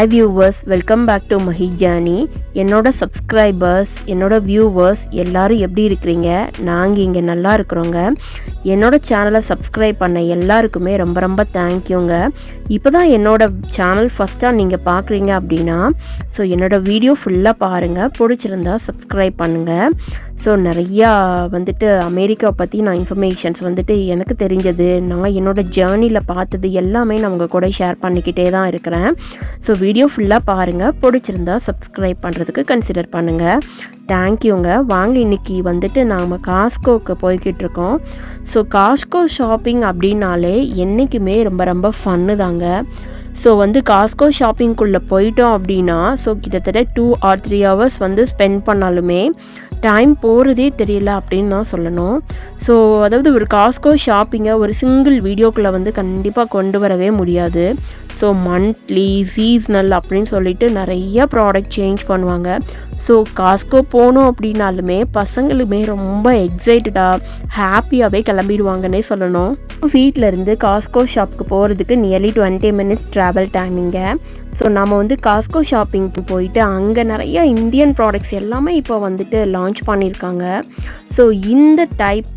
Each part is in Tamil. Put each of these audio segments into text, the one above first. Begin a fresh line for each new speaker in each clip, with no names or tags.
Hi viewers welcome back to Mahi Johnny என்னோட சப்ஸ்கிரைபர்ஸ் என்னோட வியூவர்ஸ் எல்லாரும் எப்படி இருக்கிறீங்க? நாங்கள் இங்கே நல்லா இருக்கிறோங்க. என்னோட சேனலை சப்ஸ்கிரைப் பண்ண எல்லாருக்குமே ரொம்ப ரொம்ப தேங்க்யூங்க இப்போ தான் என்னோடய சேனல் ஃபஸ்ட்டாக நீங்கள் பார்க்குறீங்க அப்படின்னா ஸோ என்னோடய வீடியோ ஃபுல்லாக பாருங்கள் பிடிச்சிருந்தா சப்ஸ்கிரைப் பண்ணுங்கள் ஸோ நிறையா வந்துட்டு அமெரிக்காவை பற்றி நான் இன்ஃபர்மேஷன்ஸ் வந்துட்டு எனக்கு தெரிஞ்சது. நான் என்னோட ஜேர்னியில் பார்த்தது எல்லாமே நான் உங்கள் கூட ஷேர் பண்ணிக்கிட்டே தான் இருக்கிறேன். ஸோ வீடியோ ஃபுல்லாக பாருங்கள் பிடிச்சிருந்தா சப்ஸ்கிரைப் பண்ணுறதுக்கு கன்சிடர் பண்ணுங்கள் தேங்க்யூங்க வாங்க இன்னைக்கு வந்துட்டு நாம் காஸ்கோக்கு போய்கிட்டு இருக்கோம். ஸோ காஸ்கோ ஷாப்பிங் அப்படின்னாலே என்றைக்குமே ரொம்ப ரொம்ப ஃபன்னு தாங்க yaşında ஸோ வந்து காஸ்கோ ஷாப்பிங்குள்ளே போயிட்டோம் அப்படின்னா ஸோ கிட்டத்தட்ட டூ ஆர் த்ரீ ஹவர்ஸ் வந்து ஸ்பெண்ட் பண்ணாலுமே டைம் போகிறதே தெரியல அப்படின்னு தான் சொல்லணும். ஸோ அதாவது ஒரு காஸ்கோ ஷாப்பிங்கை ஒரு சிங்கிள் வீடியோக்குள்ளே வந்து கண்டிப்பாக கொண்டு வரவே முடியாது. ஸோ மந்த்லி சீஸ்னல் அப்படின்னு சொல்லிட்டு நிறைய ப்ராடக்ட் சேஞ்ச் பண்ணுவாங்க. ஸோ காஸ்கோ போனோம் அப்படின்னாலுமே பசங்களுமே ரொம்ப எக்ஸைட்டடாக ஹாப்பியாகவே கிளம்பிடுவாங்கன்னே சொல்லணும். வீட்டில் இருந்து காஸ்கோ ஷாப்புக்கு போகிறதுக்கு நியர்லி டுவெண்ட்டி மினிட்ஸ் ட்ராவல் டைமிங்கை ஸோ நம்ம வந்து காஸ்கோ ஷாப்பிங்க்கு போயிட்டு அங்கே நிறைய இந்தியன் ப்ராடக்ட்ஸ் எல்லாமே இப்போ வந்துட்டு லான்ச் பண்ணியிருக்காங்க. ஸோ இந்த டைப்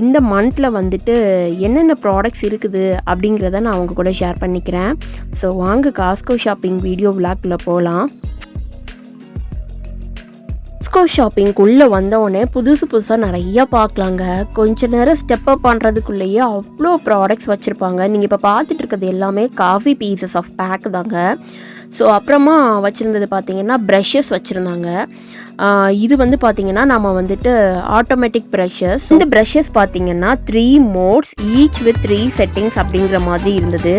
இந்த மந்தில் வந்துட்டு என்னென்ன ப்ராடக்ட்ஸ் இருக்குது அப்படிங்கிறத நான் அவங்க கூட ஷேர் பண்ணிக்கிறேன். ஸோ வாங்க காஸ்கோ ஷாப்பிங் வீடியோ விளாக்கில் போகலாம். காஸ்கோ ஷாப்பிங்குள்ளே வந்தவுடனே புதுசு புதுசாக நிறையா பார்க்கலாங்க. கொஞ்ச நேரம் ஸ்டெப் அப் பண்ணுறதுக்குள்ளேயே அவ்வளோ ப்ராடக்ட்ஸ் வச்சுருப்பாங்க. நீங்கள் இப்போ பார்த்துட்டு இருக்கிறது எல்லாமே காஃபி பீசஸ் ஆஃப் பேக் தாங்க. ஸோ அப்புறமா வச்சுருந்தது பார்த்தீங்கன்னா ப்ரஷஸ் வச்சுருந்தாங்க. இது வந்து பார்த்தீங்கன்னா நம்ம வந்துட்டு ஆட்டோமேட்டிக் ப்ரஷஸ் இந்த ப்ரஷஸ் பார்த்தீங்கன்னா three modes each with three settings அப்படிங்கிற மாதிரி இருந்தது.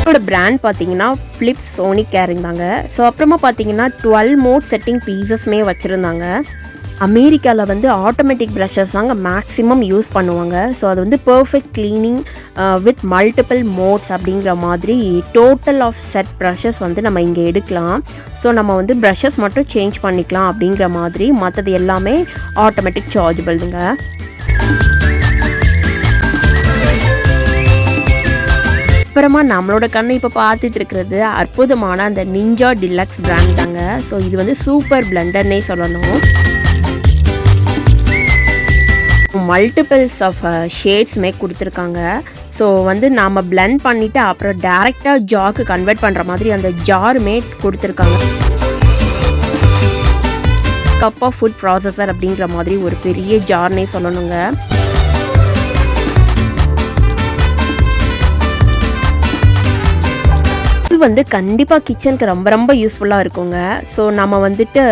இதோட பிராண்ட் பார்த்தீங்கன்னா ஃப்ளிப்ஸ் சோனி கேரிங் தாங்க. ஸோ அப்புறமா பார்த்தீங்கன்னா டுவெல் மோட் செட்டிங் பீசஸ்மே வச்சுருந்தாங்க. அமெரிக்காவில் வந்து ஆட்டோமேட்டிக் ப்ரஷஸ் தாங்க மேக்ஸிமம் யூஸ் பண்ணுவாங்க. ஸோ அது வந்து perfect cleaning with multiple modes அப்படிங்கிற மாதிரி டோட்டல் ஆஃப் செட் ப்ரஷஸ் வந்து நம்ம இங்கே எடுக்கலாம். ஸோ நம்ம வந்து ப்ரஷஸ் மட்டும் சேஞ்ச் பண்ணிக்கலாம் அப்படிங்கிற மாதிரி மற்றது எல்லாமே ஆட்டோமேட்டிக் சார்ஜபிள்துங்க அப்புறமா நம்மளோட கண்ணை இப்போ பார்த்துட்டு இருக்கிறது அற்புதமான அந்த நிஞ்சா டிலக்ஸ் பிராண்ட் தாங்க. ஸோ இது வந்து சூப்பர் பிளண்டர்னே சொல்லணும். மல்டிபிள்ஸ் ஆஃப் ஷேட்ஸுமே uh, கொடுத்துருக்காங்க. ஸோ வந்து நாம் பிளெண்ட் பண்ணிவிட்டு அப்புறம் டேரெக்டாக ஜாக்கு கன்வெர்ட் பண்ணுற மாதிரி அந்த ஜாருமே கொடுத்துருக்காங்க. கப் ஆஃப் ஃபுட் ப்ராசஸர் அப்படிங்கிற மாதிரி ஒரு பெரிய ஜார்னே சொல்லணுங்க. வந்து கண்டிப்பாக கிச்சனுக்கு ரொம்ப ரொம்ப யூஸ்ஃபுல்லாக இருக்குங்க. ஸோ நம்ம வந்துட்டு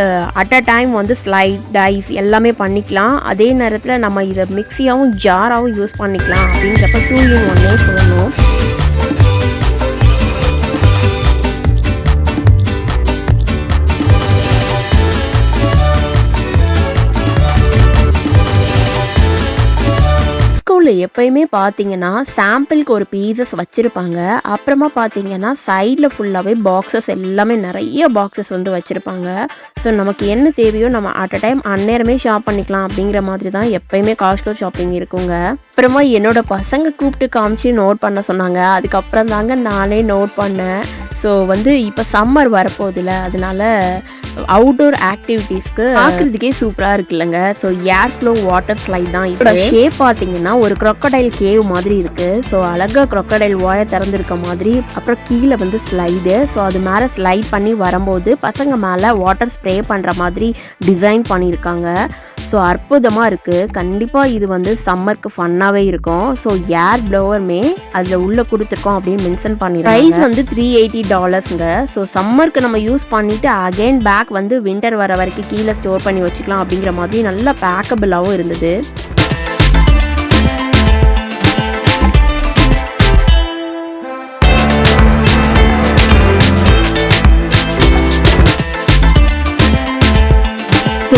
அட் அ டைம் வந்து ஸ்லைட் டைஸ் எல்லாமே பண்ணிக்கலாம். அதே நேரத்தில் நம்ம இதை மிக்சியாகவும் ஜாராகவும் யூஸ் பண்ணிக்கலாம். அப்படிங்கிறப்ப டூ இன் ஒன்னே சொல்லணும். ஸ்கூலில் எப்பயுமே பார்த்தீங்கன்னா சாம்பிளுக்கு ஒரு பீசஸ் வச்சுருப்பாங்க. அப்புறமா பார்த்தீங்கன்னா சைடில் ஃபுல்லாகவே பாக்ஸஸ் எல்லாமே நிறைய பாக்ஸஸ் வந்து வச்சுருப்பாங்க. ஸோ நமக்கு என்ன தேவையோ நம்ம அட் அ டைம் அந்நேரமே ஷாப் பண்ணிக்கலாம் அப்படிங்கிற மாதிரி தான் எப்பயுமே காஸ்கோ ஷாப்பிங் இருக்குங்க. அப்புறமா என்னோட பசங்க கூப்பிட்டு காமிச்சு நோட் பண்ண சொன்னாங்க. அதுக்கப்புறம் தாங்க நானே நோட் பண்ணேன். ஸோ வந்து இப்போ சம்மர் வரப்போகுதுல அதனால அவுட்டோர் ஆக்டிவிட்டீஸ்க்கு பார்க்குறதுக்கே சூப்பராக இருக்குல்லங்க. So air flow water slide தான் இதோட ஷேப் பார்த்தீங்கன்னா ஒரு க்ரொக்கடைல் கேவ் மாதிரி இருக்குது ஸோ அழகாக க்ரொக்கடைல் வாயை திறந்துருக்க மாதிரி. அப்புறம் கீழே வந்து ஸ்லைடு ஸோ அது மேலே ஸ்லைட் பண்ணி வரும்போது பசங்க மேலே வாட்டர் ஸ்ப்ரே பண்ணுற மாதிரி டிசைன் பண்ணியிருக்காங்க. ஸோ அற்புதமாக இருக்குது கண்டிப்பாக இது வந்து சம்மருக்கு ஃபன்னாகவே இருக்கும். ஸோ ஏர் ப்ளோவருமே அதில் உள்ளே கொடுத்துருக்கோம் அப்படின்னு மென்ஷன் பண்ணிடுறோம் ப்ரைஸ் வந்து த்ரீ எயிட்டி டாலர்ஸுங்க ஸோ சம்மருக்கு நம்ம யூஸ் பண்ணிவிட்டு அகைன் பேக் வந்து வின்டர் வர வரைக்கும் கீழே ஸ்டோர் பண்ணி வச்சுக்கலாம் அப்படிங்கிற மாதிரி நல்லா பேக்கபிளாகவும் இருந்தது.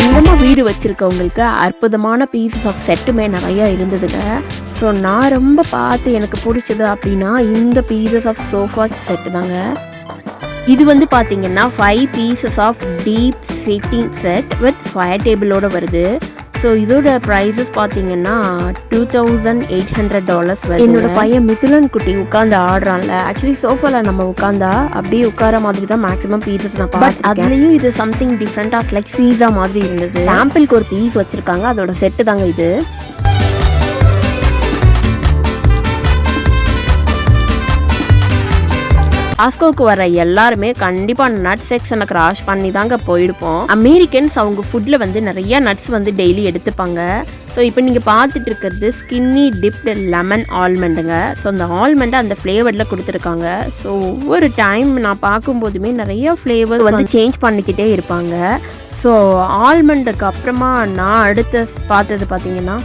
சொந்தமாக வீடு வச்சுருக்கவங்களுக்கு அற்புதமான பீசஸ் ஆஃப் செட்டுமே நிறையா இருந்ததுங்க. ஸோ நான் ரொம்ப பார்த்து எனக்கு பிடிச்சது அப்படின்னா இந்த பீசஸ் ஆஃப் சோஃபா செட்டு தாங்க. இது வந்து பார்த்தீங்கன்னா five pieces of deep sitting set with fire டேபிளோட வருது. ஸோ இதோட ப்ரைஸஸ் பார்த்தீங்கன்னா two thousand eight hundred dollars என்னோட பையன் மிதுலன் குட்டி உட்காந்து ஆடுறான்ல. ஆக்சுவலி சோஃபாவில் நம்ம உட்காந்தா அப்படியே உட்கார மாதிரி தான் மேக்ஸிமம் பீசஸ் நான் பார்த்து அதுலேயும் இது சம்திங் டிஃப்ரெண்ட்டாக லைக் சீஸா மாதிரி இருந்தது. சாம்பிளுக்கு ஒரு பீஸ் வச்சுருக்காங்க. அதோட செட்டு தாங்க இது. காஸ்கோக்கு வர எல்லாருமே கண்டிப்பாக நட் செக்ஷனை கிராஷ் பண்ணி தாங்க போயிருப்போம். அமெரிக்கன்ஸ் அவங்க ஃபுட்டில் வந்து நிறைய நட்ஸ் வந்து டெய்லி எடுத்துப்பாங்க. ஸோ இப்போ நீங்கள் பார்த்துட்டு இருக்கிறது ஸ்கின்னி டிப்டு லெமன் ஆல்மண்டுங்க ஸோ அந்த ஆல்மண்டை அந்த ஃப்ளேவரில் கொடுத்துருக்காங்க. ஸோ ஒவ்வொரு டைம் நான் பார்க்கும்போதுமே நிறைய ஃப்ளேவர் வந்து சேஞ்ச் பண்ணிக்கிட்டே இருப்பாங்க. ஸோ ஆல்மண்டுக்கு அப்புறமா நான் அடுத்த பார்த்தது பார்த்தீங்கன்னா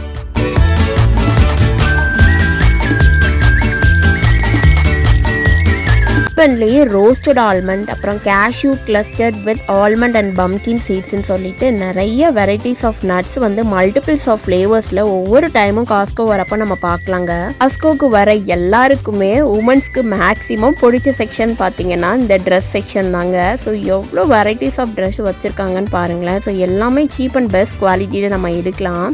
டிஃபன்லேயே ரோஸ்டட் ஆல்மண்ட் அப்புறம் cashew clustered with almond and pumpkin சீட்ஸ்ன்னு சொல்லிட்டு நிறைய வெரைட்டிஸ் ஆஃப் நட்ஸ் வந்து மல்டிபிள்ஸ் ஆஃப் ஃப்ளேவர்ஸில் ஒவ்வொரு டைமும் காஸ்கோ வரப்போ நம்ம பார்க்கலாங்க. காஸ்கோக்கு வர எல்லாருக்குமே உமன்ஸ்க்கு மேக்ஸிமம் பிடிச்ச செக்ஷன் பார்த்தீங்கன்னா இந்த ட்ரெஸ் செக்ஷன் தாங்க. ஸோ எவ்வளோ வெரைட்டிஸ் ஆஃப் ட்ரெஸ் வச்சுருக்காங்கன்னு பாருங்களேன். ஸோ எல்லாமே சீப் அண்ட் பெஸ்ட் குவாலிட்டியில் நம்ம எடுக்கலாம்.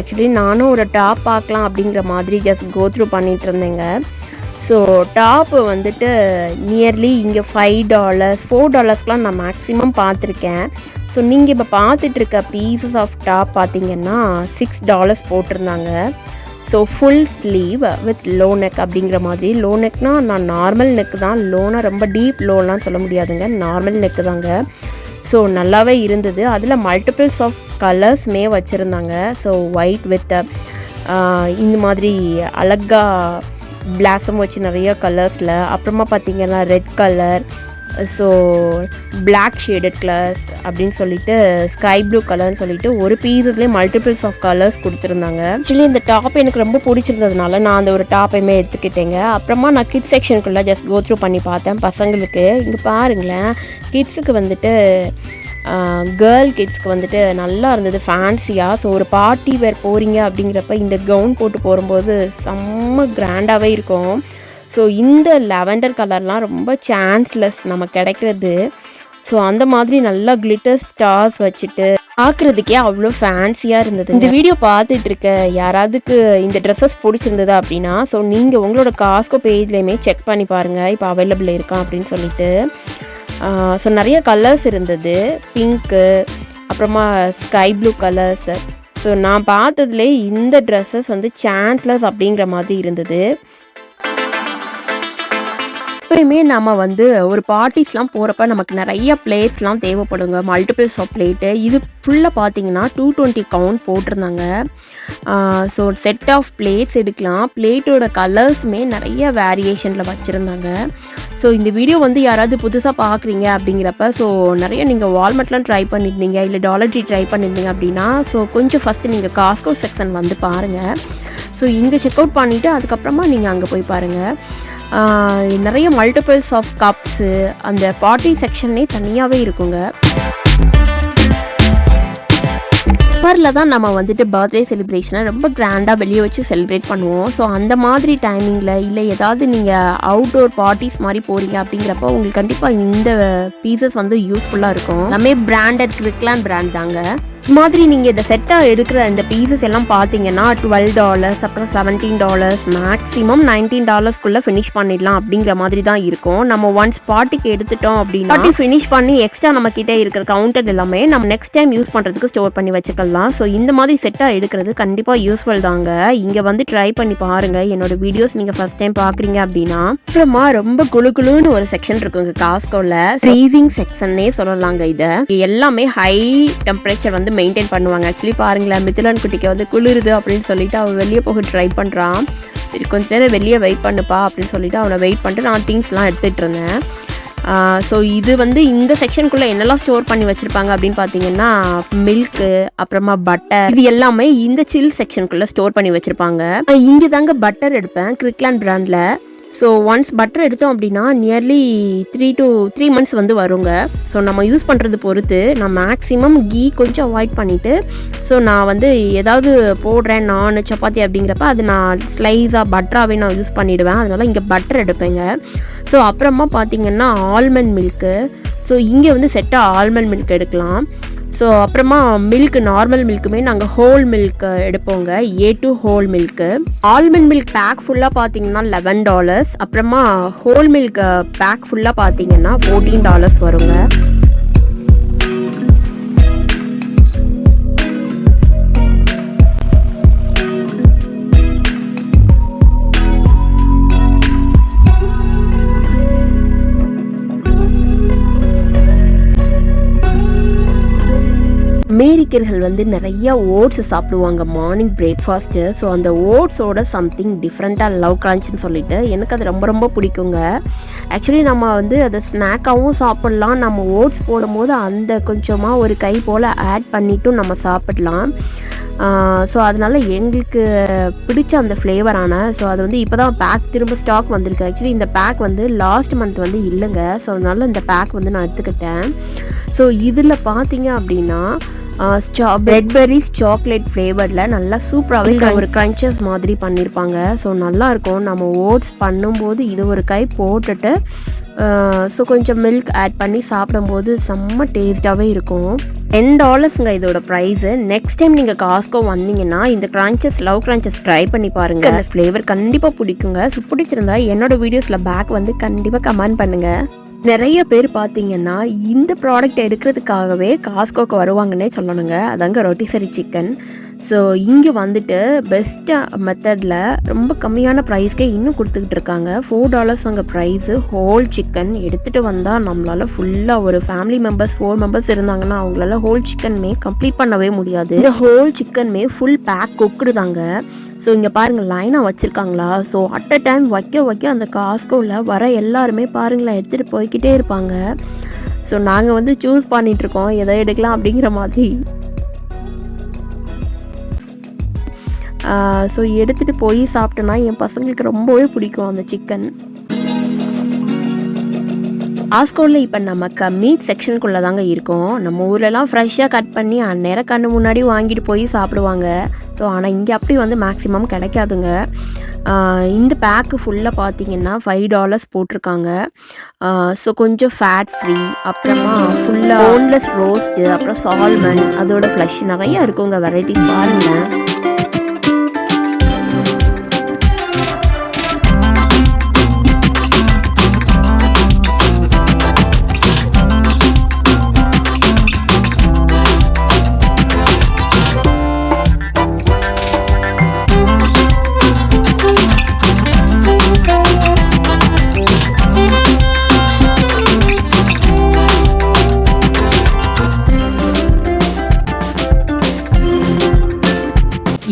ஆக்சுவலி நானும் ஒரு டாப் பார்க்கலாம் அப்படிங்கிற மாதிரி ஜஸ்ட் கோ த்ரூ பண்ணிகிட்டு இருந்தேங்க. ஸோ டாப்பு வந்துட்டு நியர்லி இங்கே ஃபைவ் டாலர்ஸ் ஃபோர் டாலர்ஸ்லாம் நான் மேக்ஸிமம் பார்த்துருக்கேன். ஸோ நீங்கள் இப்போ பார்த்துட்ருக்க பீசஸ் ஆஃப் டாப் பார்த்தீங்கன்னா சிக்ஸ் டாலர்ஸ் போட்டிருந்தாங்க. So full sleeve with low neck அப்படிங்கிற மாதிரி. லோ நெக்னால் நான் நார்மல் நெக்கு தான். லோனாக ரொம்ப டீப் லோலாம் சொல்ல முடியாதுங்க. நார்மல் நெக்கு தாங்க. ஸோ நல்லாவே இருந்தது. அதில் மல்டிபிள்ஸ் ஆஃப் கலர்ஸ்மே வச்சுருந்தாங்க. ஸோ ஒயிட் வித் இந்த மாதிரி அழகாக பிளாசம் வச்சு நிறைய கலர்ஸில் அப்புறமா பார்த்தீங்கன்னா red colour so black shaded colours அப்படின்னு சொல்லிட்டு ஸ்கை ப்ளூ கலர்னு சொல்லிட்டு ஒரு பீஸஸ்லேயே மல்டிபிள்ஸ் ஆஃப் கலர்ஸ் கொடுத்துருந்தாங்க. ஆக்சுவலி இந்த டாப் எனக்கு ரொம்ப பிடிச்சிருந்ததுனால நான் அந்த ஒரு டாப்பையுமே எடுத்துக்கிட்டேங்க. அப்புறமா நான் கிட்ஸ் செக்ஷனுக்குள்ளே ஜஸ்ட் கோ த்ரூ பண்ணி பார்த்தேன் பசங்களுக்கு. இங்கே பாருங்களேன் கிட்ஸுக்கு வந்துட்டு கேர்ள் கிட்ஸ்க்கு வந்துட்டு நல்லா இருந்தது ஃபேன்சியாக ஸோ ஒரு பார்ட்டி வேர் போகிறீங்க அப்படிங்கிறப்ப இந்த கவுன் போட்டு போகும்போது செம்ம கிராண்டாகவே இருக்கும். ஸோ இந்த லெவண்டர் கலர்லாம் ரொம்ப சான்ஸ்லெஸ் நம்ம கிடைக்கிறது. ஸோ அந்த மாதிரி நல்லா கிளிட்டர் ஸ்டார்ஸ் வச்சுட்டு பார்க்குறதுக்கே அவ்வளோ ஃபேன்சியாக இருந்தது இந்த வீடியோ பார்த்துட்டு இருக்க யாராவதுக்கு இந்த ட்ரெஸ்ஸஸ் பிடிச்சிருந்தது அப்படின்னா ஸோ நீங்கள் உங்களோட காஸ்கோ பேஜ்லேயுமே செக் பண்ணி பாருங்கள் இப்போ அவைலபிள் இருக்கான் அப்படின்னு சொல்லிட்டு. ஸோ நிறைய கலர்ஸ் இருந்தது. பிங்க்கு அப்புறமா ஸ்கை ப்ளூ கலர்ஸு ஸோ நான் பார்த்ததுலே இந்த ட்ரெஸ்ஸஸ் வந்து சான்ஸ்லஸ் அப்படிங்கிற மாதிரி இருந்தது. எப்பயுமே நம்ம வந்து ஒரு பார்ட்டிஸ்லாம் போகிறப்ப நமக்கு நிறைய பிளேட்ஸ்லாம் தேவைப்படுங்க. மல்டிபிள்ஸ் ஆஃப் பிளேட்டு இது ஃபுல்லாக பார்த்தீங்கன்னா டூ டுவெண்ட்டி கவுண்ட் போட்டிருந்தாங்க. ஸோ செட் ஆஃப் பிளேட்ஸ் எடுக்கலாம். பிளேட்டோட கலர்ஸுமே நிறைய வேரியேஷனில் வச்சுருந்தாங்க. ஸோ இந்த வீடியோ வந்து யாராவது புதுசாக பார்க்குறீங்க அப்படிங்கிறப்ப ஸோ நிறைய நீங்கள் வால்மெட்லாம் ட்ரை பண்ணியிருந்தீங்க இல்லை டாலர் ட்ரீ ட்ரை பண்ணியிருந்தீங்க அப்படின்னா ஸோ கொஞ்சம் ஃபஸ்ட்டு நீங்கள் காஸ்கோ செக்ஷன் வந்து பாருங்கள் ஸோ இங்கே செக் அவுட் பண்ணிவிட்டு அதுக்கப்புறமா நீங்கள் அங்கே போய் பாருங்கள் நிறைய மல்டிபிள்ஸ் ஆஃப் கப்ஸு அந்த பார்ட்டி செக்ஷன்லேயே தனியாகவே இருக்குங்க. சம்மரில் தான் நம்ம வந்துட்டு பர்த்டே செலிப்ரேஷனை ரொம்ப கிராண்டாக வெளியே வச்சு செலிப்ரேட் பண்ணுவோம். ஸோ அந்த மாதிரி டைமிங்கில் இல்லை ஏதாவது நீங்கள் அவுட்டோர் பார்ட்டிஸ் மாதிரி போகிறீங்க அப்படிங்கிறப்ப உங்களுக்கு கண்டிப்பாக இந்த பீசஸ் வந்து யூஸ்ஃபுல்லாக இருக்கும். எல்லாமே பிராண்டட் கிரிக்லான் பிராண்ட் தாங்க. மாதிரி நீங்கள் இந்த செட்டாக எடுக்கிற இந்த பீசஸ் எல்லாம் பார்த்தீங்கன்னா டுவெல் டாலர்ஸ் அப்புறம் செவன்டீன் டாலர்ஸ் மேக்ஸிமம் நைன்டீன் டாலர்ஸ்க்குள்ளே ஃபினிஷ் பண்ணிடலாம் அப்படிங்கிற மாதிரி தான் இருக்கும். நம்ம ஒன்ஸ் பாட்டிக்கு எடுத்துட்டோம் அப்படின்னா ஃபினிஷ் பண்ணி எக்ஸ்ட்ரா நம்ம கிட்டே இருக்கிற கவுண்டர் எல்லாமே நம்ம நெக்ஸ்ட் டைம் யூஸ் பண்ணுறதுக்கு ஸ்டோர் பண்ணி வச்சுக்கலாம். ஸோ இந்த மாதிரி செட்டாக எடுக்கிறது கண்டிப்பாக யூஸ்ஃபுல் தாங்க. இங்கே வந்து ட்ரை பண்ணி பாருங்கள் என்னோட வீடியோஸ் நீங்கள் ஃபஸ்ட் டைம் பார்க்குறீங்க அப்படின்னா அப்புறமா ரொம்ப குழு குழுன்னு ஒரு செக்ஷன் இருக்குங்க காஸ்கோவில் ஃப்ரீசிங் செக்ஷன்னே சொல்லலாங்க இதை. எல்லாமே ஹை டெம்பரேச்சர் வந்து மெயின்டைன் பண்ணுவாங்க. ஆக்சுவலி பாருங்களேன் மித்திலான் குட்டிக்கு வந்து குளிருது அப்படின்னு சொல்லிட்டு அவன் வெளியே போக ட்ரை பண்ணுறான் சரி கொஞ்ச நேரம் வெளியே வெயிட் பண்ணுப்பா அப்படின்னு சொல்லிட்டு அவனை வெயிட் பண்ணிட்டு நான் திங்ஸ்லாம் எடுத்துகிட்டு இருந்தேன். ஸோ இது வந்து இந்த செக்ஷனுக்குள்ளே என்னெல்லாம் ஸ்டோர் பண்ணி வச்சுருப்பாங்க அப்படின்னு பார்த்தீங்கன்னா மில்க்கு அப்புறமா பட்டர் இது எல்லாமே இந்த சில் செக்ஷனுக்குள்ளே ஸ்டோர் பண்ணி வச்சுருப்பாங்க. இங்கே தாங்க பட்டர் எடுப்பேன் கிரிக்லாண்ட் பிராண்டில் ஸோ ஒன்ஸ் பட்டர் எடுத்தோம் அப்படின்னா nearly three to three months வந்து வருங்க. ஸோ நம்ம யூஸ் பண்ணுறது பொறுத்து நான் மேக்ஸிமம் கீ கொஞ்சம் அவாய்ட் பண்ணிவிட்டு ஸோ நான் வந்து ஏதாவது போடுறேன் நான் சப்பாத்தி அப்படிங்கிறப்ப அது நான் ஸ்லைஸாக பட்டராகவே நான் யூஸ் பண்ணிவிடுவேன் அதனால் இங்கே பட்டர் எடுப்பேங்க. ஸோ அப்புறமா பார்த்தீங்கன்னா ஆல்மண்ட் மில்க்கு ஸோ இங்கே வந்து செட்டாக ஆல்மண்ட் மில்க் எடுக்கலாம். ஸோ அப்புறமா மில்க் நார்மல் மில்க்குமே நாங்கள் whole milk எடுப்போங்க. A two whole milk almond milk pack ஃபுல்லாக பார்த்தீங்கன்னா லெவன் டாலர்ஸ் அப்புறமா ஹோல் மில்க் பேக் ஃபுல்லாக பார்த்தீங்கன்னா ஃபோர்டீன் டாலர்ஸ் வருங்க. அமெரிக்கர்கள் வந்து நிறைய ஓட்ஸ் சாப்பிடுவாங்க மார்னிங் பிரேக்ஃபாஸ்ட்டு ஸோ அந்த ஓட்ஸோட சம்திங் டிஃப்ரெண்ட்டாக லவ் கிரான்ச்சின்னு சொல்லிட்டு எனக்கு அது ரொம்ப ரொம்ப பிடிக்குங்க. ஆக்சுவலி நம்ம வந்து அதை ஸ்நாக்காகவும் சாப்பிட்லாம். நம்ம ஓட்ஸ் போடும்போது அந்த கொஞ்சமாக ஒரு கை போல் ஆட் பண்ணிட்டும் நம்ம சாப்பிடலாம். ஸோ அதனால் எங்களுக்கு பிடிச்ச அந்த ஃப்ளேவரான ஸோ அது வந்து இப்போ தான் பேக் திரும்ப ஸ்டாக் வந்திருக்கு. ஆக்சுவலி இந்த பேக் வந்து லாஸ்ட் மந்த் வந்து இல்லைங்க. ஸோ அதனால் இந்த பேக் வந்து நான் எடுத்துக்கிட்டேன். ஸோ இதில் பார்த்தீங்க அப்படின்னா ஸ்டா பிரெட்பெரிஸ் சாக்லேட் ஃப்ளேவரில் நல்லா சூப்பராகவே ஒரு க்ரன்ச்சஸ் மாதிரி பண்ணியிருப்பாங்க ஸோ நல்லாயிருக்கும் நம்ம ஓட்ஸ் பண்ணும்போது இது ஒரு கை போட்டுட்டு ஸோ கொஞ்சம் மில்க் ஆட் பண்ணி சாப்பிடும்போது செம்ம டேஸ்ட்டாகவே இருக்கும். டென் டாலர்ஸுங்க இதோட ப்ரைஸு நெக்ஸ்ட் டைம் நீங்கள் காஸ்கோ வந்தீங்கன்னா இந்த க்ரான்ச்சஸ் லவ் க்ரான்ச்சஸ் ட்ரை பண்ணி பாருங்கள் அந்த ஃப்ளேவர் கண்டிப்பாக பிடிக்குங்க. ஸோ பிடிச்சிருந்தா என்னோட வீடியோஸில் பேக் வந்து கண்டிப்பாக கமெண்ட் பண்ணுங்கள் நிறைய பேர் பார்த்தீங்கன்னா இந்த ப்ராடக்ட் எடுக்கிறதுக்காகவே காஸ்கோக்கு வருவாங்கன்னே சொல்லணுங்க. அதாங்க ரொட்டிசரி சிக்கன் ஸோ இங்கே வந்துட்டு பெஸ்ட்டாக மெத்தடில் ரொம்ப கம்மியான ப்ரைஸ்க்கே இன்னும் கொடுத்துக்கிட்டு இருக்காங்க. ஃபோர் டாலர்ஸ் அங்கே ப்ரைஸு ஹோல் சிக்கன் எடுத்துகிட்டு வந்தால் நம்மளால் ஃபுல்லாக ஒரு ஃபேமிலி மெம்பர்ஸ் ஃபோர் மெம்பர்ஸ் இருந்தாங்கன்னா அவங்களால ஹோல் சிக்கன்மே கம்ப்ளீட் பண்ணவே முடியாது. இந்த ஹோல் சிக்கன்மே ஃபுல் பேக் கொக்குடுதாங்க ஸோ இங்கே பாருங்கள் லைனாக வச்சுருக்காங்களா? ஸோ அட் அ டைம் வைக்க வைக்க அந்த காஸ்கோவில் வர எல்லாருமே பாருங்களேன் எடுத்துகிட்டு போய்கிட்டே இருப்பாங்க. ஸோ நாங்கள் வந்து சூஸ் பண்ணிகிட்ருக்கோம் எதை எடுக்கலாம் அப்படிங்கிற மாதிரி. ஸோ எடுத்துகிட்டு போய் சாப்பிட்டோன்னா என் பசங்களுக்கு ரொம்பவே பிடிக்கும் அந்த சிக்கன் ஆஸ்கோவில் இப்போ நமக்கு மீட் செக்ஷனுக்குள்ளே தாங்க இருக்கோம். நம்ம ஊர்லலாம் ஃப்ரெஷ்ஷாக கட் பண்ணி அந்நேரம் கண்ணு முன்னாடி வாங்கிட்டு போய் சாப்பிடுவாங்க. ஸோ ஆனால் இங்கே அப்படி வந்து மேக்ஸிமம் கிடைக்காதுங்க. இந்த பேக்கு ஃபுல்லாக பார்த்தீங்கன்னா ஃபைவ் டாலர்ஸ் போட்டிருக்காங்க. ஸோ கொஞ்சம் ஃபேட் ஃப்ரீ அப்புறமா ஃபுல்லாக போன்லெஸ் ரோஸ்ட்டு அப்புறம் சால்மன் அதோட ஃப்ளஷ் நிறையா இருக்குங்க வெரைட்டிஸ் பாருங்கள்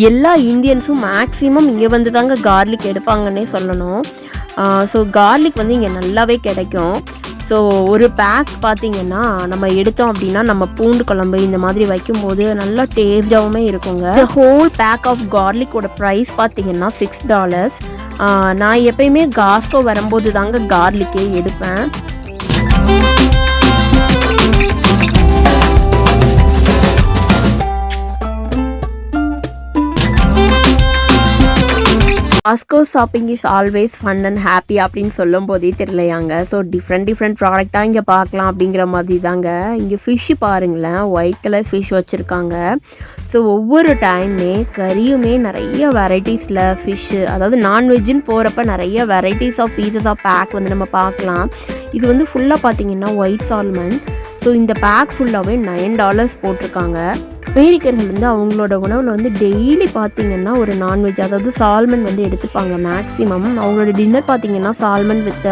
எல்லா இந்தியன்ஸும் மேக்ஸிமம் இங்கே வந்து தாங்க கார்லிக் எடுப்பாங்கன்னே சொல்லணும். ஸோ கார்லிக் வந்து இங்கே நல்லாவே கிடைக்கும். ஸோ ஒரு பேக் பார்த்திங்கன்னா நம்ம எடுத்தோம் அப்படின்னா நம்ம பூண்டு குழம்பு இந்த மாதிரி வைக்கும்போது நல்லா டேஸ்டாகவுமே இருக்குங்க. ஹோல் பேக் ஆஃப் கார்லிக்கோட ப்ரைஸ் பார்த்தீங்கன்னா சிக்ஸ் டாலர்ஸ் நான் எப்பயுமே காஸ்கோ வரும்போது தாங்க கார்லிக்கே எடுப்பேன். Costco shopping is always fun and happy அப்படின்னு சொல்லும் போதே தெரியலையாங்க ஸோ டிஃப்ரெண்ட் டிஃப்ரெண்ட் ப்ராடக்டாக இங்கே பார்க்கலாம் அப்படிங்கிற மாதிரி தாங்க. இங்கே ஃபிஷ்ஷு பாருங்களேன். ஒயிட் கலர் ஃபிஷ் வச்சுருக்காங்க. ஸோ ஒவ்வொரு டைமே கறியுமே நிறைய வெரைட்டிஸில் ஃபிஷ்ஷு அதாவது நான்வெஜ்ஜுன்னு போகிறப்ப நிறைய varieties of pieces of pack வந்து நம்ம பார்க்கலாம். இது வந்து ஃபுல்லாக பார்த்தீங்கன்னா ஒயிட் சால்மன் ஸோ இந்த பேக் ஃபுல்லாகவே நைன் டாலர்ஸ் போட்டிருக்காங்க. அமெரிக்கர்கள் வந்து அவங்களோட உணவில் வந்து டெய்லி பார்த்திங்கன்னா ஒரு நான்வெஜ் அதாவது சால்மன் வந்து எடுத்துப்பாங்க மேக்ஸிமம் அவங்களோட டின்னர் பார்த்திங்கன்னா சால்மன் வித்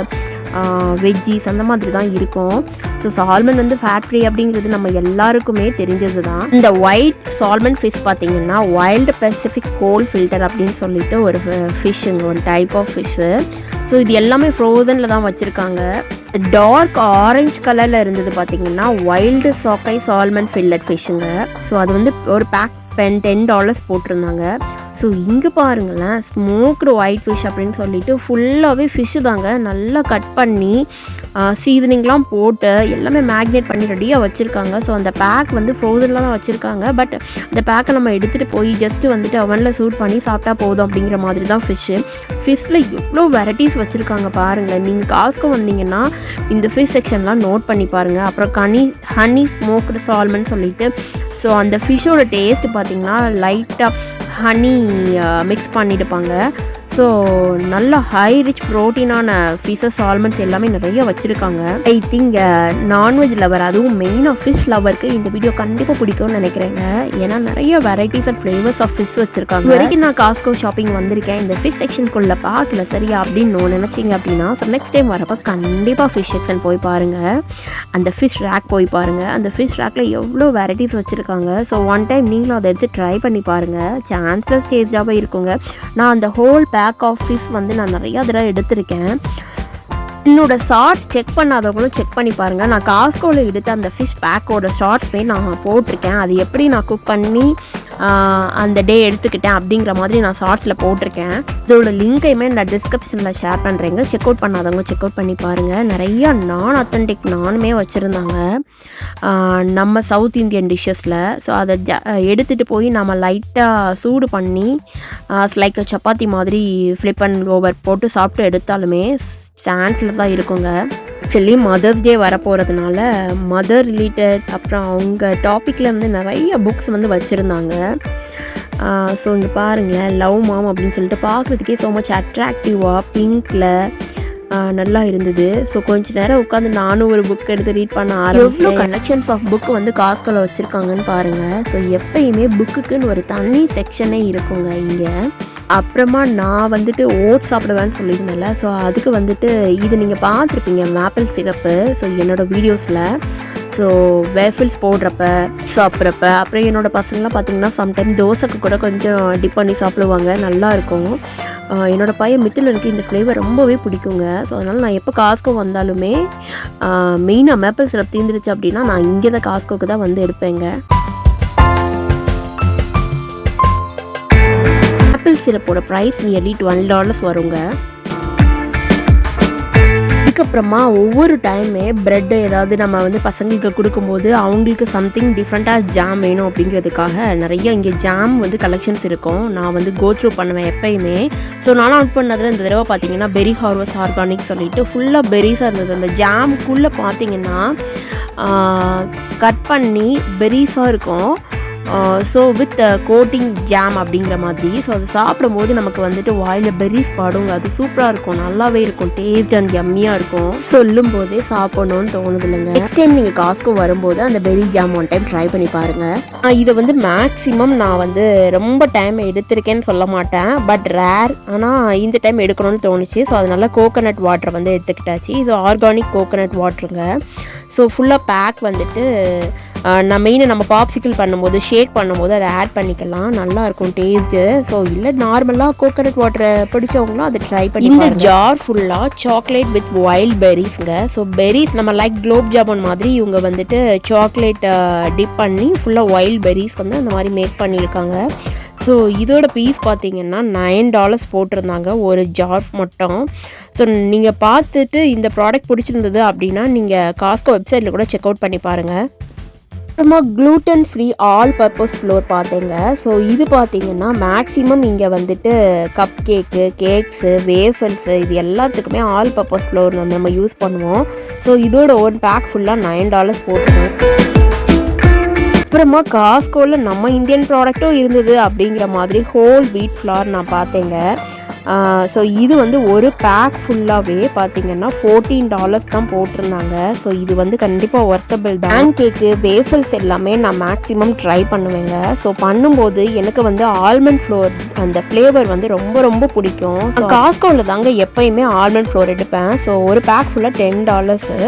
வெஜ்ஜீஸ் அந்த மாதிரி தான் இருக்கும். ஸோ சால்மன் வந்து ஃபேட் ஃப்ரீ அப்படிங்கிறது நம்ம எல்லாருக்குமே தெரிஞ்சது தான் இந்த ஒயிட் சால்மன் ஃபிஷ் பார்த்தீங்கன்னா வைல்டு பெசிஃபிக் கோல் ஃபில்டர் அப்படின்னு சொல்லிட்டு ஒரு ஃபிஷ்ஷுங்க ஒரு டைப் ஆஃப் ஃபிஷ்ஷு ஸோ இது எல்லாமே ஃப்ரோசனில் தான் வச்சுருக்காங்க. டார்க் ஆரஞ்சு கலரில் இருந்தது பார்த்தீங்கன்னா வைல்டு சாக்கை சால்மன் ஃபில்லட் ஃபிஷ்ஷுங்க ஸோ அது வந்து ஒரு பேக் பென் டென் டாலர்ஸ் போட்டிருந்தாங்க. ஸோ இங்கே பாருங்களேன் ஸ்மோக்டு ஒயிட் ஃபிஷ் அப்படின்னு சொல்லிட்டு ஃபுல்லாகவே ஃபிஷ்ஷு தாங்க. நல்லா கட் பண்ணி சீசனிங்லாம் போட்டு எல்லாமே மேக்னேட் பண்ணி ரெடியாக வச்சுருக்காங்க. ஸோ அந்த பேக் வந்து ஃப்ரோசனில் தான் வச்சுருக்காங்க. பட் அந்த பேக்கை நம்ம எடுத்துகிட்டு போய் ஜஸ்ட்டு வந்துட்டு அவனில் சூட் பண்ணி சாப்பிட்டா போதும் அப்படிங்கிற மாதிரி தான் ஃபிஷ்ஷு ஃபிஷ்ஷில் எவ்வளோ வெரைட்டிஸ் வச்சுருக்காங்க பாருங்கள் நீங்கள் காஸ்க்கு வந்தீங்கன்னா இந்த ஃபிஷ் செக்ஷன்லாம் நோட் பண்ணி பாருங்கள் அப்புறம் கனி ஹனி ஸ்மோக்டு சால்மன் சொல்லிட்டு. ஸோ அந்த ஃபிஷ்ஷோட டேஸ்ட் பார்த்திங்கன்னா லைட்டாக ஹனி மிக்ஸ் uh, பண்ணியிருப்பாங்க ஸோ நல்ல ஹை ரிச் ப்ரோட்டீனான ஃபிஷஸ் ஆல்மண்ட்ஸ் எல்லாமே நிறைய வச்சுருக்காங்க. ஐ திங்க் நான்வெஜ் லவர் அதுவும் மெயினாக ஃபிஷ் லவருக்கு இந்த வீடியோ கண்டிப்பாக பிடிக்கும்னு நினைக்கிறேங்க. ஏன்னா நிறைய varieties and flavours of fish வச்சுருக்காங்க. வரைக்கும் நான் காஸ்கோ ஷாப்பிங் வந்திருக்கேன். இந்த ஃபிஷ் செக்ஷனுக்குள்ளே பார்க்கல சரியா? அப்படின்னு நினச்சிங்க அப்படின்னா ஸோ நெக்ஸ்ட் டைம் வரப்போ கண்டிப்பாக ஃபிஷ் செக்ஷன் போய் பாருங்கள் அந்த ஃபிஷ் ரேக் போய் பாருங்கள் அந்த ஃபிஷ் ரேக்கில் எவ்வளோ வெரைட்டிஸ் வச்சுருக்காங்க. ஸோ ஒன் டைம் நீங்களும் அதை எடுத்து ட்ரை பண்ணி பாருங்கள் சான்ஸ்லெஸ் ஸ்டேஜாகவே இருக்குங்க. நான் அந்த ஹோல் பேக் ஆஃபீஸ் வந்து நான் நிறையா தடவை எடுத்திருக்கேன். என்னோட ஷார்ட்ஸ் செக் பண்ணாதவங்களும் செக் பண்ணி பாருங்கள் நான் காஸ்கோவில் எடுத்த அந்த ஃபிஷ் பேக்கோட ஷார்ட்ஸ்மே நான் போட்டிருக்கேன். அது எப்படி நான் குக் பண்ணி அந்த டே எடுத்துக்கிட்டேன் அப்படிங்கிற மாதிரி நான் ஷார்ட்ஸில் போட்டிருக்கேன். இதோட லிங்கையுமே நான் டிஸ்கிரிப்ஷனில் ஷேர் பண்ணுறேங்க செக் அவுட் பண்ணாதவங்க செக் அவுட் பண்ணி பாருங்கள் நிறையா நான் அத்தன்டிக் நானுமே வச்சுருந்தாங்க. நம்ம சவுத் இந்தியன் டிஷ்ஷஸில் ஸோ அதை ஜ எடுத்துகிட்டு போய் நம்ம லைட்டாக சூடு பண்ணி லைக் சப்பாத்தி மாதிரி ஃப்ளிப் அண்ட் ஓவர் போட்டு சாப்பிட்டு எடுத்தாலுமே சான்ஸில் தான் இருக்குங்க. ஆக்சுவலி மதர்ஸ் டே வரப்போகிறதுனால மதர் ரிலேட்டட் அப்புறம் அவங்க டாப்பிக்கில் வந்து நிறைய புக்ஸ் வந்து வச்சுருந்தாங்க. ஸோ இங்கே பாருங்களேன் லவ் மாம் அப்படின்னு சொல்லிட்டு பார்க்குறதுக்கே ஸோ மச் அட்ராக்டிவாக பிங்க்கில் நல்லா இருந்தது. ஸோ கொஞ்ச நேரம் உட்காந்து நானும் ஒரு புக் எடுத்து ரீட் பண்ண ஆரம்பிச்சேன். கலெக்ஷன்ஸ் ஆஃப் புக் வந்து காஸ்கோல வச்சுருக்காங்கன்னு பாருங்கள் ஸோ எப்பயுமே புக்குக்குன்னு ஒரு தனி செக்ஷனே இருக்குங்க இங்கே. அப்புறமா நான் வந்துட்டு ஓட்ஸ் சாப்பிடுவேன்னு சொல்லியிருந்தேன்ல. ஸோ அதுக்கு வந்துட்டு இது நீங்கள் பார்த்துருப்பீங்க மேப்பிள் சிரப்பு ஸோ என்னோடய வீடியோஸில் ஸோ வேஃபில்ஸ் போடுறப்ப சாப்பிட்றப்ப அப்புறம் என்னோட பசங்களாம் பார்த்தீங்கன்னா சம்டைம் தோசைக்கு கூட கொஞ்சம் டிப் பண்ணி சாப்பிடுவாங்க. நல்லா இருக்கும். என்னோட பையன் மித்துலனுக்கு இந்த ஃப்ளேவர் ரொம்பவே பிடிக்குங்க. ஸோ அதனால் நான் எப்போ காஸ்கோ வந்தாலுமே மெயினாக மேப்பிள் சிரப் தீர்ந்துருச்சு அப்படின்னா நான் இங்கே தான் காஸ்கோக்கு தான் வந்து எடுப்பேங்க. ஆப்பிள் சிரப்போட ப்ரைஸ் நியர்லி டுவெல் டாலர்ஸ் வருங்க. அதுக்கப்புறமா ஒவ்வொரு டைமே ப்ரெட்டு ஏதாவது நம்ம வந்து பசங்களுக்கு கொடுக்கும்போது அவங்களுக்கு சம்திங் டிஃப்ரெண்ட்டாக ஜாம் வேணும் அப்படிங்கிறதுக்காக நிறைய இங்கே ஜாம் வந்து கலெக்ஷன்ஸ் இருக்கும். நான் வந்து கோ த்ரூ பண்ணுவேன் எப்பயுமே. ஸோ நானும் அவுட் பண்ணதில் இந்த தடவை பார்த்தீங்கன்னா பெரி ஹார்வஸ் ஆர்கானிக் சொல்லிட்டு ஃபுல்லாக பெரிஸாக இருந்தது. அந்த ஜாமுக்குள்ளே பார்த்தீங்கன்னா கட் பண்ணி பெரிஸாக இருக்கும். ஸோ வித் கோட்டிங் ஜாம் அப்படிங்கிற மாதிரி ஸோ அது சாப்பிடும்போது நமக்கு வந்துட்டு வாயில் பெரிஸ் பாடுங்க அது சூப்பராக இருக்கும். நல்லாவே இருக்கும். டேஸ்ட் அண்ட் எம்மியாக இருக்கும். சொல்லும் போதே சாப்பிடணும்னு தோணுது இல்லைங்க நெக்ஸ்ட் டைம் நீங்கள் காஸ்கோ வரும்போது அந்த berry jam one time try பண்ணி பாருங்கள் இதை வந்து மேக்ஸிமம் நான் வந்து ரொம்ப டைம் எடுத்திருக்கேன்னு சொல்ல மாட்டேன். பட் ரேர் ஆனால் இந்த டைம் எடுக்கணும்னு தோணுச்சு. ஸோ அதனால கோகனட் வாட்டர் வந்து எடுத்துக்கிட்டாச்சு. இது ஆர்கானிக் கோகனட் வாட்டருங்க ஸோ ஃபுல்லாக பேக் வந்துட்டு நான் மெயினாக நம்ம பாப்சிக்கிள் பண்ணும்போது ஷேக் பண்ணும்போது அதை ஆட் பண்ணிக்கலாம். நல்லா இருக்கும் டேஸ்ட்டு ஸோ இல்லை நார்மலாக கோகனட் வாட்டரை பிடிச்சவங்களும் அதை ட்ரை பண்ணி இந்த ஜார் ஃபுல்லாக சாக்லேட் வித் வைல்ட் பெரிஸ்ங்க ஸோ பெரிஸ் நம்ம லைக் குலோப் ஜாமுன் மாதிரி இவங்க வந்துட்டு சாக்லேட் டிப் பண்ணி ஃபுல்லாக வைல்ட் பெரிஸ் வந்து அந்த மாதிரி மேக் பண்ணியிருக்காங்க. ஸோ இதோட பீஸ் பார்த்தீங்கன்னா நைன் டாலர்ஸ் போட்டிருந்தாங்க. ஒரு ஜார் மட்டும். ஸோ நீங்கள் பார்த்துட்டு இந்த ப்ராடக்ட் பிடிச்சிருந்தது அப்படின்னா நீங்கள் காஸ்கோ வெப்சைட்டில் கூட செக் அவுட் பண்ணி பாருங்கள் அப்புறமா gluten free all purpose flour பார்த்தேங்க ஸோ இது பார்த்தீங்கன்னா மேக்ஸிமம் இங்கே வந்துட்டு கப் கேக்கு கேக்ஸு வேஃபல்ஸு இது எல்லாத்துக்குமே ஆல் பர்பஸ் ஃப்ளோர் நம்ம யூஸ் பண்ணுவோம். ஸோ இதோட ஒன் பேக் ஃபுல்லாக நைன் டாலர்ஸ் போட்டுருக்கேன் அப்புறமா காஸ்கோவில் நம்ம இந்தியன் ப்ராடக்ட்டும் இருந்தது அப்படிங்கிற மாதிரி ஹோல் வீட் ஃப்ளார் நான் பார்த்தேங்க. ஸோ இது வந்து ஒரு பேக் ஃபுல்லாகவே பார்த்தீங்கன்னா ஃபோர்டீன் டாலர்ஸ் தான் போட்டிருந்தாங்க. ஸோ இது வந்து கண்டிப்பாக ஒர்த்தபிள் தான். பேன் கேக்கு வேஃபல்ஸ் எல்லாமே நான் மேக்ஸிமம் ட்ரை பண்ணுவேங்க. ஸோ பண்ணும்போது எனக்கு வந்து ஆல்மண்ட் ஃப்ளோர் அந்த ஃப்ளேவர் வந்து ரொம்ப ரொம்ப பிடிக்கும். காஸ்கோவில் தாங்க எப்பயுமே ஆல்மண்ட் ஃப்ளோர் எடுப்பேன். ஸோ ஒரு பேக் ஃபுல்லாக டென் டாலர்ஸு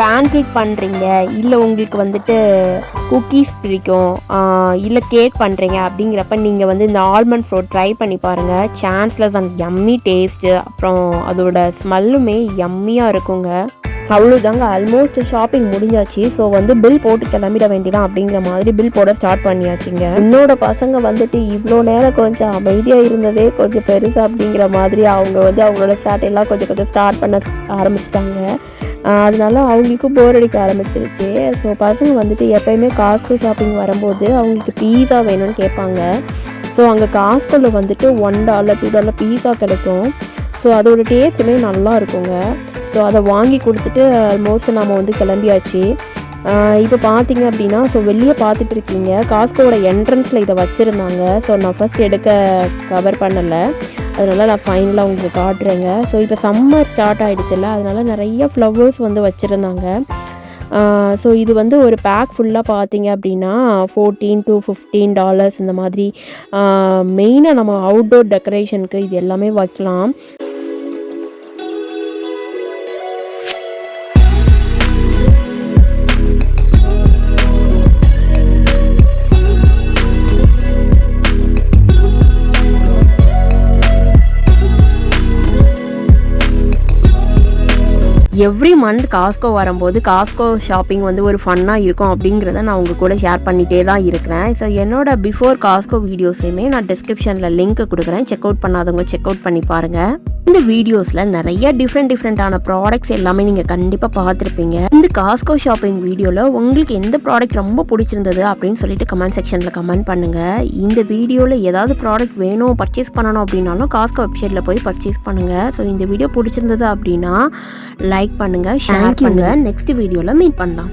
பேன் கேக் பண்ணுறீங்க இல்லை உங்களுக்கு வந்துட்டு குக்கீஸ் பிடிக்கும். இல்லை கேக் பண்ணுறீங்க அப்படிங்கிறப்ப நீங்கள் வந்து இந்த ஆல்மண்ட் ஃப்ளோர் ட்ரை பண்ணி பாருங்கள் சான்ஸ்லெஸ் அண்ட் யம்மி டேஸ்ட்டு அப்புறம் அதோட ஸ்மெல்லுமே யம்மியாக இருக்குங்க. அவ்வளோதாங்க ஆல்மோஸ்ட் ஷாப்பிங் முடிஞ்சாச்சு. ஸோ வந்து பில் போட்டு கிளம்பிட வேண்டியதான் அப்படிங்கிற மாதிரி பில் போட ஸ்டார்ட் பண்ணியாச்சுங்க. என்னோட பசங்க வந்துட்டு இவ்வளோ நேரம் கொஞ்சம் அமைதியாக இருந்ததே கொஞ்சம் பெருசு அப்படிங்கிற மாதிரி அவங்க வந்து அவங்களோட சேட்டையெல்லாம் கொஞ்சம் கொஞ்சம் ஸ்டார்ட் பண்ண ஆரம்பிச்சிட்டாங்க. அதனால அவங்களுக்கும் போர் அடிக்க ஆரம்பிச்சிருச்சு. ஸோ பசங்க வந்துட்டு எப்பயுமே காஸ்கோ ஷாப்பிங் வரும்போது அவங்களுக்கு பீஸா வேணும்னு கேட்பாங்க. ஸோ அங்கே காஸ்கோவில் வந்துட்டு one dollar two dollar pizza கிடைக்கும். ஸோ அதோட டேஸ்ட்டுமே நல்லா இருக்குங்க. ஸோ அதை வாங்கி கொடுத்துட்டு ஆல்மோஸ்ட் நம்ம வந்து கிளம்பியாச்சு. இப்போ பார்த்தீங்க அப்படின்னா ஸோ வெளியே பார்த்துட்டு இருக்கீங்க. காஸ்கோவோட என்ட்ரன்ஸில் இதை வச்சுருந்தாங்க. ஸோ நான் ஃபஸ்ட் எடுக்க கவர் பண்ணலை. அதனால் நான் ஃபைனலாக உங்களுக்கு காட்டுறேங்க. ஸோ இப்போ சம்மர் ஸ்டார்ட் ஆகிடுச்சுல்ல அதனால் நிறைய ஃப்ளவர்ஸ் வந்து வச்சுருந்தாங்க. ஸோ இது வந்து ஒரு பேக் ஃபுல்லாக பார்த்தீங்க அப்படின்னா ஃபோர்டீன் டு ஃபிஃப்டீன் டாலர்ஸ் இந்த மாதிரி. மெயினாக நம்ம அவுட்டோர் டெக்கரேஷனுக்கு இது எல்லாமே வைக்கலாம். எவ்ரி மந்த் காஸ்கோ வரும்போது காஸ்கோ ஷாப்பிங் வந்து ஒரு ஃபன்னாக இருக்கும் அப்படிங்கிறத நான் உங்கள் கூட ஷேர் பண்ணிகிட்டே தான் இருக்கிறேன். ஸோ என்னோட பிஃபோர் காஸ்கோ வீடியோஸையுமே நான் டிஸ்கிரிப்ஷனில் லிங்க் கொடுக்குறேன். செக் அவுட் பண்ணாதவங்க செக் அவுட் பண்ணி பாருங்கள் இந்த வீடியோஸில் நிறைய டிஃப்ரெண்ட் டிஃப்ரெண்ட்டான ப்ராடக்ட்ஸ் எல்லாமே நீங்கள் கண்டிப்பாக பார்த்துருப்பீங்க. இந்த காஸ்கோ ஷாப்பிங் வீடியோவில் உங்களுக்கு எந்த ப்ராடக்ட் ரொம்ப பிடிச்சிருந்தது அப்படின்னு சொல்லிட்டு கமெண்ட் செக்ஷனில் கமெண்ட் பண்ணுங்கள் இந்த வீடியோவில் ஏதாவது ப்ராடக்ட் வேணும் பர்ச்சேஸ் பண்ணணும் அப்படின்னாலும் காஸ்கோ வெப்சைட்டில் போய் பர்ச்சேஸ் பண்ணுங்கள் ஸோ இந்த வீடியோ பிடிச்சிருந்தது அப்படின்னா லைக் பண்ணுங்கள் ஷேர் பண்ணுங்கள் நெக்ஸ்ட் வீடியோவில் மீட் பண்ணலாம்.